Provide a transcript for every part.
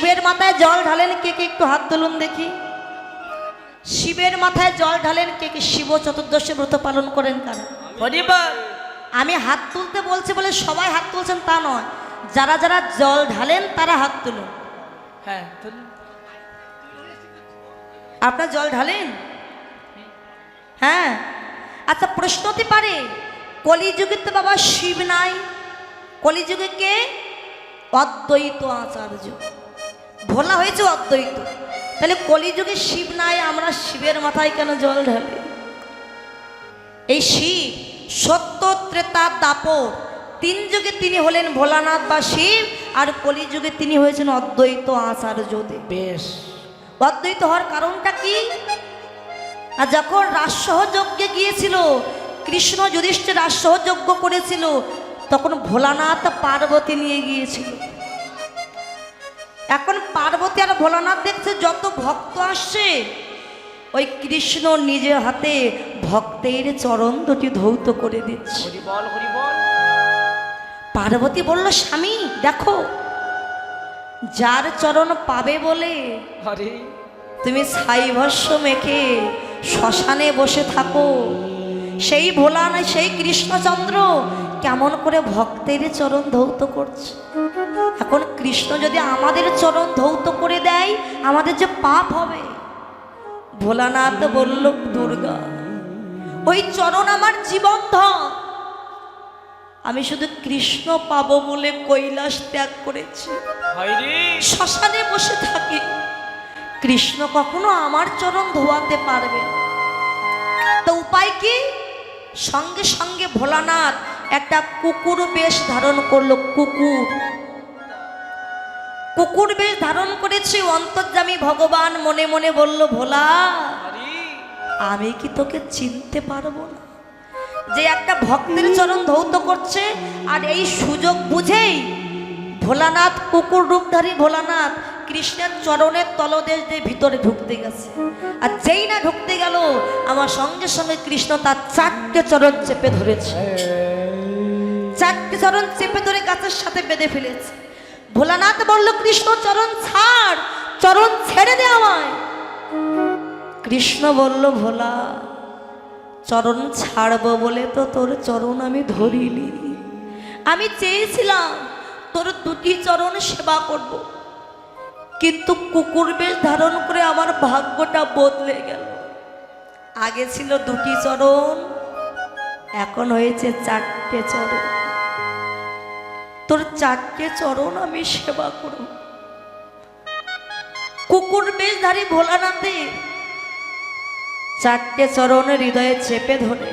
শিবের মাথায় জল ঢালেন কে কে? একটু হাত তুলুন দেখি। শিবের মাথায় জল ঢালেন কে কে? শিব চতুর্দশী ব্রত পালন করেন কারা? আমি হাত তুলতে বলছি বলে সবাই হাত তুলছেন তা নয়। যারা যারা জল ঢালেন তারা হাত তুলুন। হ্যাঁ। আপনার জল ঢালেন? হ্যাঁ। আচ্ছা প্রশ্ন হতে পারে কলিযুগে তো বাবা শিব নাই। কলিযুগে কে? অদ্বৈত আচার্য। ভোলা হয়েছে অদ্বৈত। তাহলে কলিযুগে শিব নাই আমরা শিবের মাথায় কেন জল ঢালি? এই শিব সত্য ত্রেতা দাপর তিন যুগে তিনি হলেন ভোলানাথ বা শিব আর কলিযুগে তিনি হয়েছেন অদ্বৈত আচার্য বেশ। অদ্বৈত হওয়ার কারণটা কি? আর যখন রাজসহ যজ্ঞে গিয়েছিল কৃষ্ণ যুধিষ্ঠির রাজসহ যজ্ঞ করেছিল তখন ভোলানাথ পার্বতী নিয়ে গিয়েছিল। এখন পার্বতী আর ভোলানাথ দেখছে যত ভক্ত আসছে ওই কৃষ্ণ নিজের হাতে ভক্তের চরণ দুটি ধৌত করে দিচ্ছে। পার্বতী বলল স্বামী দেখো যার চরণ পাবে বলে তুমি ছাই ভস্য মেখে শ্মশানে বসে থাকো। সেই ভোলা না সেই কৃষ্ণচন্দ্র কেমন করে ভক্তের চরণ ধৌত করছে? এখন কৃষ্ণ যদি আমাদের চরণ ধৌত করে দেয় আমাদের যে পাপ হবে? ভোলানাথ বলল দুর্গা ওই চরণ আমার জীবন ধন। আমি শুধু কৃষ্ণ পাবো বলে কৈলাস ত্যাগ করেছি। শ্মশানে বসে থাকি। কৃষ্ণ কখনো আমার চরণ ধোয়াতে পারবে না। তো উপায় কি? সঙ্গে সঙ্গে ভোলানাথ একটা কুকুর বেশ ধারণ করল, কুকুর। কুকুর বেশ ধারণ করেছে অন্তর্জামী ভগবান মনে মনে বলল, ভোলা, আমি কি তোকে চিনতে পারব না যে একটা ভক্তের চরণ ধৌত করছে? আর এই সুযোগ বুঝেই ভোলানাথ, কুকুর রূপধারী ভোলানাথ, কৃষ্ণের চরণের তলদেশ দিয়ে ভিতরে ঢুকতে গেছে। আর যেই না ঢুকতে গেল, আমার সঙ্গে সঙ্গে কৃষ্ণ তার চারটে চরণ চেপে ধরেছে। চারটে চরণ চেপে ধরে গাছের সাথে বেঁধে ফেলেছে। ভোলানাথ বলল, কৃষ্ণ, চরণ ছাড়, চরণ ছেড়ে দে আমায়। কৃষ্ণ বলল, ভোলা, চরণ ছাড়বো বলে তো তোর চরণ আমি ধরিনি। আমি চেয়েছিলাম তোর দুটি চরণ সেবা করব। কিন্তু কুকুর বেশ ধারণ করে আমার ভাগ্যটা বদলে গেল। আগে ছিল দুটি চরণ, এখন হয়েছে চারটে চরণ। তোর চারটে চরণ আমি সেবা করব। কুকুর বেশধারী ভোলানাথে চারটে চরণ হৃদয়ে চেপে ধরে।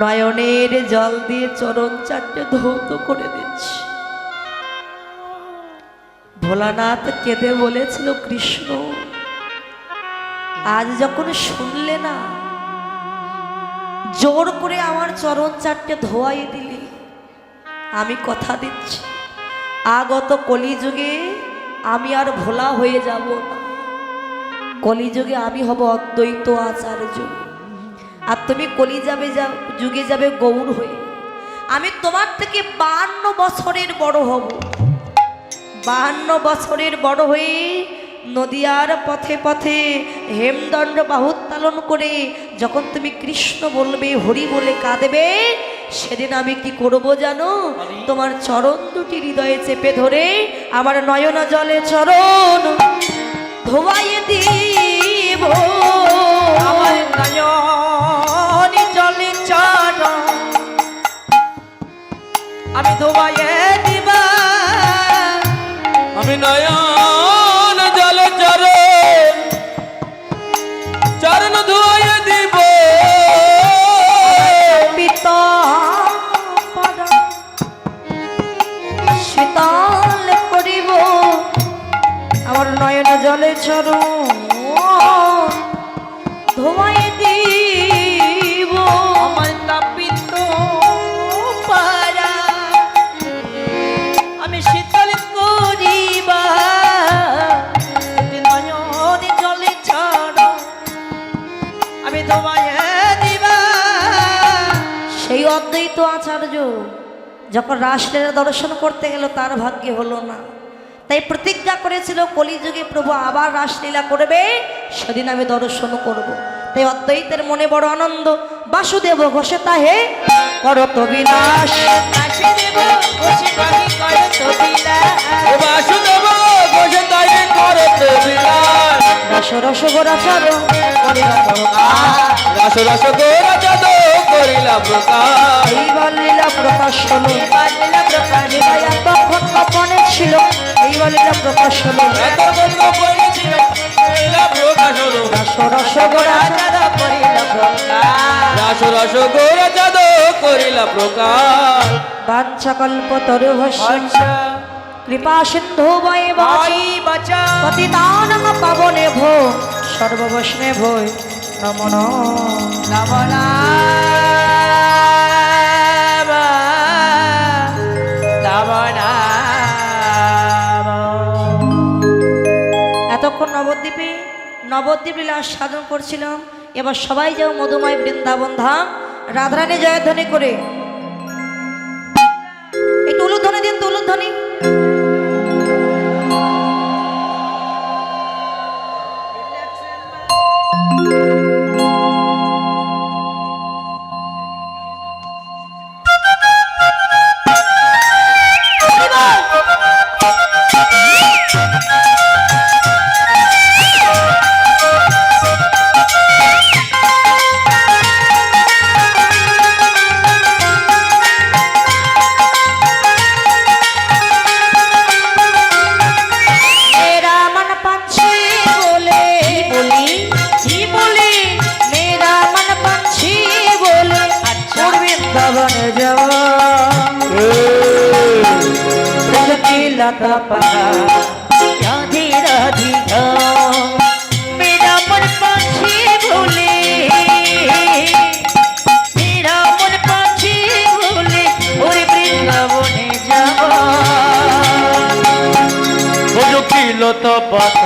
নয়নের জল দিয়ে চরণ চারটে ধৌত করে দিচ্ছে। ভোলানাথ কেঁদে বলেছিল, কৃষ্ণ, আজ যখন শুনলে না, জোর করে আমার চরণ চারটে ধোয়াই দিলি। আমি কথা দিচ্ছি। আগত কলিযুগে আমি আর ভোলা হয়ে যাব না। কলিযুগে আমি হব অদ্বৈত আচার্য। আর তুমি কলি যাবে যুগে যাবে গৌর হয়ে। আমি তোমার থেকে বাহান্ন বছরের বড় হব। বাহান্ন বছরের বড় হয়ে নদিয়ার পথে পথে হেমদণ্ড বাহুত্তালন করে যখন তুমি কৃষ্ণ বলবে, হরি বলে কাঁদবে সেদিন আমি কি করব জানো? তোমার চরণ দুটি হৃদয়ে চেপে ধরে আমার নয়না জলে চরণ ধোয়াইয়ে দিব। আমার নয়ন জলে চরণ আমি ধোবাইয়ে দিবা। আমি নয়ন জলে চরণ ধোয়াই দিব আমার তাপিত আমি জলে ছাড়। আমি সেই অদ্বৈত আচার্য যখন রাষ্ট্রের দর্শন করতে গেল, তার ভাগ্যে হলো না। তাই প্রতিজ্ঞা করেছিল কলিযুগে প্রভু আবার রাসলীলা করবে সেদিন আমি দর্শন করব। তাই অদ্বৈতের মনে বড় আনন্দ বাসুদেব ঘোষে তাহে করত বিনাশ। বাসুদেব ঘোষে কবি করত বিলাস ও বাসুদেব বসে তাই করতে বিলাস রস রস গোরাচার করিল রস রস গোরা করিলা প্রকাশ। এইবার লীলা প্রকাশ হলো। বাজলা প্রকাশ লীলা এতক্ষণ গোপনে ছিল। প্রকাশ হলো। প্রকাশ হলো। রস রস করিল প্রকাশ। করিলা প্রকাশ। তরু কৃপা সিন্ধু বাঁচা। পতিতানং পাবনে ভো সর্ববৈষ্ণে ভয় নমনা এতক্ষণ নবদ্বীপে নবদ্বীপ লীলা সাধন করছিলাম। এবার সবাই যাও মধুময় বৃন্দাবন ধাম, রাধারানী জয়ধ্বনি করে। একটু উলুধ্বনি দিন তো পথ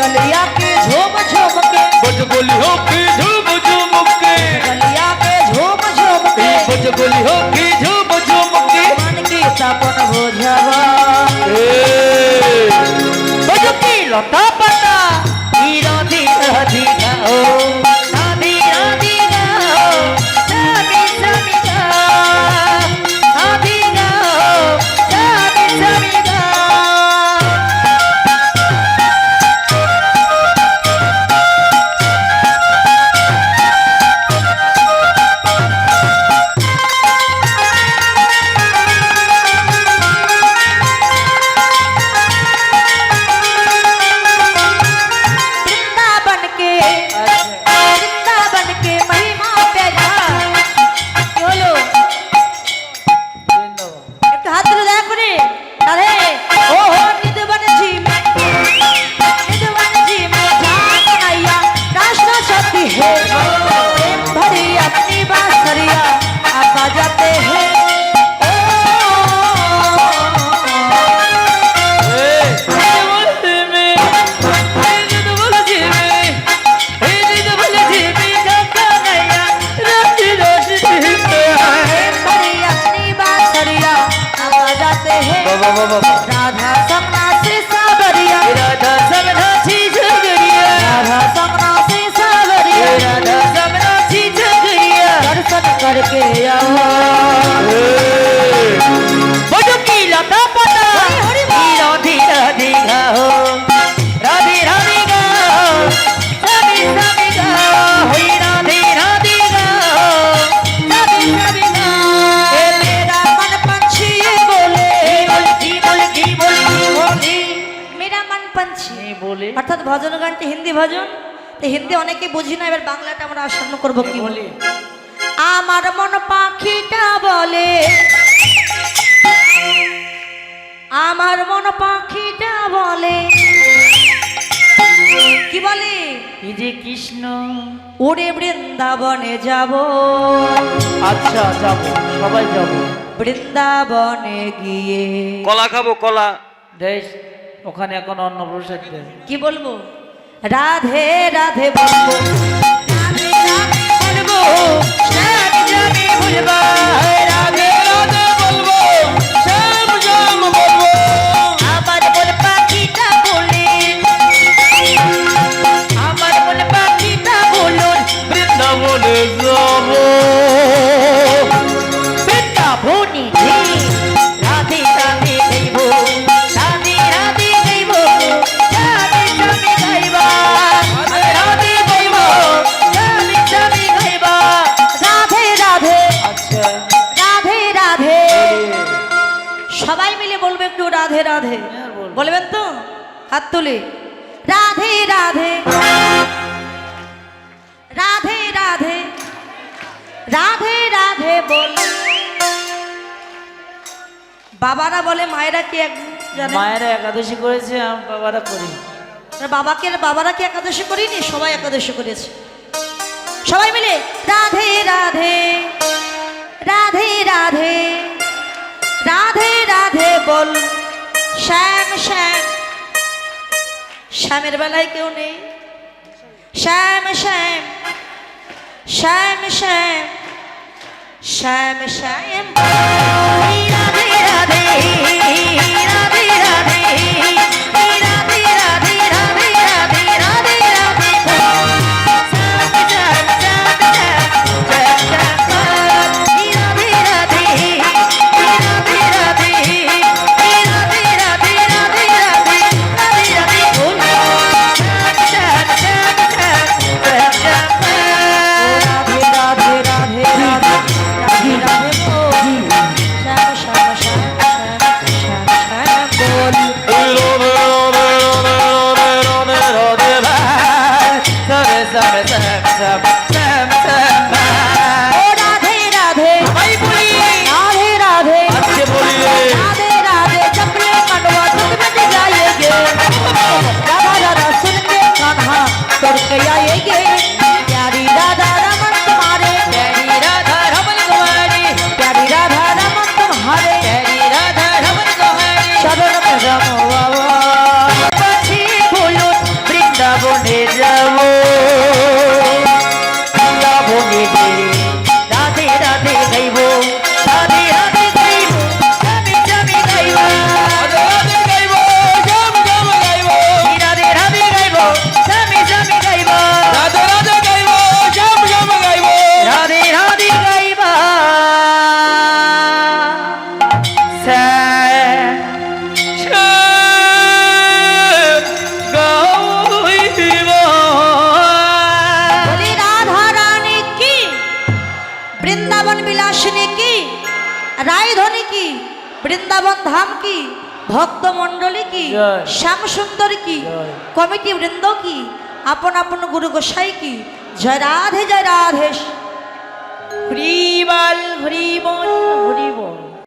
गलिया के झोम झोम के की। झूम झूम के की। झूम অর্থাৎ ভজন গানটি হিন্দি ভজন তো হিন্দি অনেকে বুঝি না এবার বাংলাটা আমরা আসন্ন করব কি বলি? আমার মন পাখিটা বলে আমার মন পাখিটা বলে। কি বলে? এই যে কৃষ্ণ। ওরে বৃন্দাবনে যাব। আচ্ছা যাব সবাই যাব। বৃন্দাবনে গিয়ে কলা খাব কলা। দেশ। ওখানে এখন অন্ন প্রসাদ কি বলব? রাধে রাধে বলব। রাধে রাধে বলব বলব তুলে। রাধে রাধে। রাধে রাধে। রাধে রাধে বল। বাবারা বলে মায়েরা কি এক মায়েরা একাদশী করেছে বাবারা করি। বাবাকে বাবারা কি একাদশী করিনি? সবাই একাদশী করেছে। সবাই মিলে রাধে রাধে। রাধে রাধে। রাধে রাধে বল। শ্যাম শ্যাম। শ্যামের বেলায় কেউ নেই। শ্যাম শ্যাম শ্যাম শ্যাম শ্যাম শ্যাম। যাব বৃন্দাবন ধাম কি? ভক্ত মণ্ডলী কি। শ্যাম সুন্দর কি। কমিটি বৃন্দ কি? আপন আপন গুরু গোসাই কি? জয় রাধে জয় রাধে। হরিবল হরিবল।